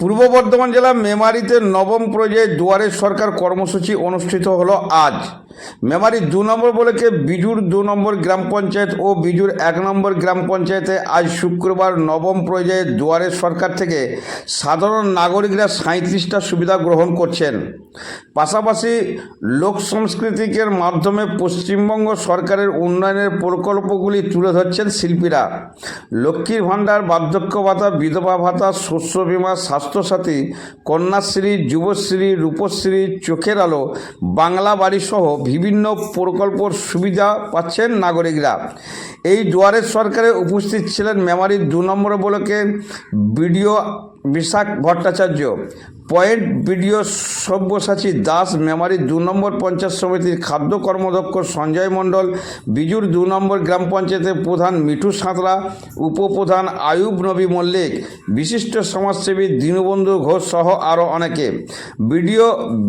পূর্ব বর্ধমান জেলা মেমারিতে নবম পর্যায়ে দুয়ারের সরকার কর্মসূচি অনুষ্ঠিত হলো আজ। মেমারি দু নম্বর বলেকে বিজুর দু নম্বর গ্রাম পঞ্চায়েত ও বিজুর এক নম্বর গ্রাম পঞ্চায়েতে আজ শুক্রবার নবম পর্যায়ে দুয়ারের সরকার থেকে সাধারণ নাগরিকরা সাঁত্রিশটা সুবিধা গ্রহণ করছেন। পাশাপাশি লোক সংস্কৃতিকের মাধ্যমে পশ্চিমবঙ্গ সরকারের উন্নয়নের প্রকল্পগুলি তুলে ধরছেন শিল্পীরা। লক্ষ্মীর ভাণ্ডার, বার্ধক্য ভাতা, বিধবা ভাতা, শস্য বীমা স্বাস্থ্যসাথী, কন্যাশ্রী, যুবশ্রী, রূপশ্রী, চোখের আলো, বাংলা বাড়িসহ বিভিন্ন প্রকল্পর সুবিধা পাচ্ছেন নাগরিকরা। এই দুয়ারের সরকারে উপস্থিত ছিলেন মেমারির দু নম্বর বলকে BDO Bishakh Bhattacharya, joint BDO Sabyasachi Das Memari দু নম্বর পঞ্চায়েত সমিতির খাদ্য কর্মদক্ষ সঞ্জয় মণ্ডল, বিজুর দু নম্বর গ্রাম পঞ্চায়েতের প্রধান মিঠু সাঁতরা, উপপ্রধান আয়ুব নবী মল্লিক, বিশিষ্ট সমাজসেবী দীনবন্ধু ঘোষ সহ আরও অনেকে। বিডিও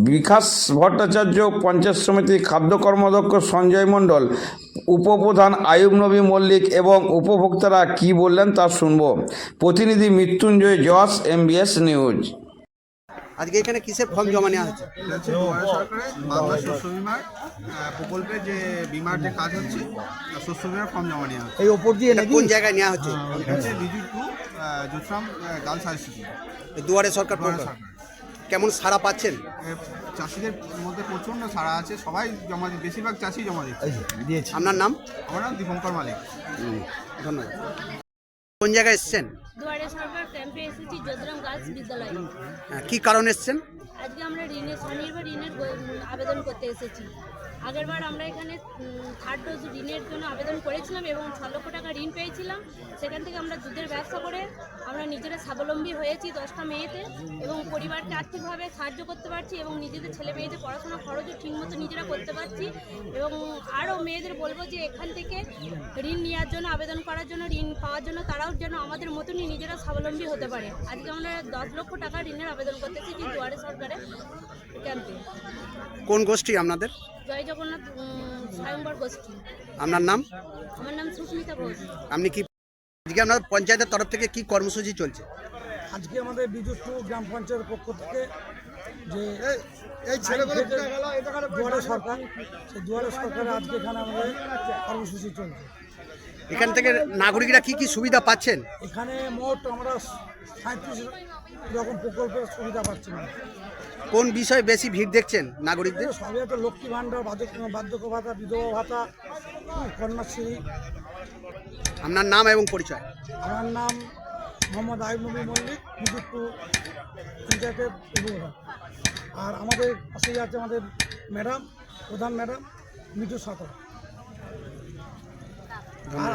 বিকাশ ভট্টাচার্য, পঞ্চায়েত সমিতির খাদ্য কর্মদক্ষ সঞ্জয় মণ্ডল উপপ্রধান আয়ুব নবী মল্লিক এবং উপভোক্তারা কি বললেন তা শুনব। প্রতিনিধি মৃত্যুঞ্জয় জস এমবিএস নিউজ আজকে এখানে কিসের ফর্ম জমা নেওয়া হচ্ছে সরকারের বাংলা শস্য বিমার প্রকল্পে যে বিমার যে কাজ হচ্ছে শস্য বিমার ফর্ম জমা নেওয়া হচ্ছে। এই ওপর দিয়ে কোন জায়গায় নেওয়া হচ্ছে? হচ্ছে বিজু টু জোসরাম গার্লস হাই স্কুল। দুয়ারে সরকার কেমন সারা পাচ্ছেন? চাষিদের মধ্যে প্রচণ্ড সারা আছে সবাই জমা দিচ্ছে বেশিরভাগ চাষি জমা দিচ্ছে। আপনার নাম? আমার নাম দীপঙ্কর মালিক। ধন্যবাদ। কোন জায়গায় এসছেন? দুয়ারে সরকার ক্যাম্পে এসেছি যোধরাম গার্লস বিদ্যালয়ে। হ্যাঁ, কি কারণে এসছেন? আজকে আমরা ঋণের স্বনির্ভর ঋণের আবেদন করতে এসেছি। আগেরবার আমরা এখানে থার্ড ডোজ ঋণের জন্য আবেদন করেছিলাম এবং ছ লক্ষ টাকা ঋণ পেয়েছিলাম। সেখান থেকে আমরা দুধের ব্যবসা করে নিজেরা স্বাবলম্বী হয়েছি দশটা মেয়েতে এবং পরিবারকে আর্থিকভাবে সাহায্য করতে পারছি এবং নিজেদের ছেলে মেয়েদের পড়াশোনা খরচও ঠিকমতো নিজেরা করতে পারছি এবং আরও মেয়েদের বলব যে এখান থেকে ঋণ নেওয়ার জন্য আবেদন করার জন্য ঋণ পাওয়ার জন্য তারাও যেন আমাদের মতনই নিজেরা স্বাবলম্বী হতে পারে। আজকে আমরা দশ লক্ষ টাকা ঋণের আবেদন করতে এসেছি দুয়ারে সরকারের ক্যাম্পে। কোন গোষ্ঠী আপনাদের? জয় জগন্নাথ স্বয়ংবর গোষ্ঠী। আপনার নাম? আমার নাম সুস্মিতা ঘোষ। আপনি কি আজকে আপনার পঞ্চায়েতের তরফ থেকে কি কর্মসূচি চলছে? আজকে আমাদের বিদ্যুৎ গ্রাম পঞ্চায়েতের পক্ষ থেকে যে এই দুয়ারে সরকার সেই দুয়ারে সরকারে আজকে এখানে আমাদের কর্মসূচি চলছে। এখান থেকে নাগরিকরা কি কি সুবিধা পাচ্ছেন? এখানে মোট আমরা সাঁত্রিশ রকম প্রকল্পের সুবিধা পাচ্ছি না। কোন বিষয়ে বেশি ভিড় দেখছেন নাগরিকদের? সবই তো লক্ষ্মী ভাণ্ডার বার্ধক্য ভাতা বিধবা ভাতা কন্যাশ্রী আপনার নাম এবং পরিচয়। আমার নাম মোহাম্মদ আইব নবী মল্লিক পঞ্চায়েতের আর আমাদের পাশে আছে আমাদের ম্যাডাম প্রধান ম্যাডাম মিঠু সাঁতরা। আর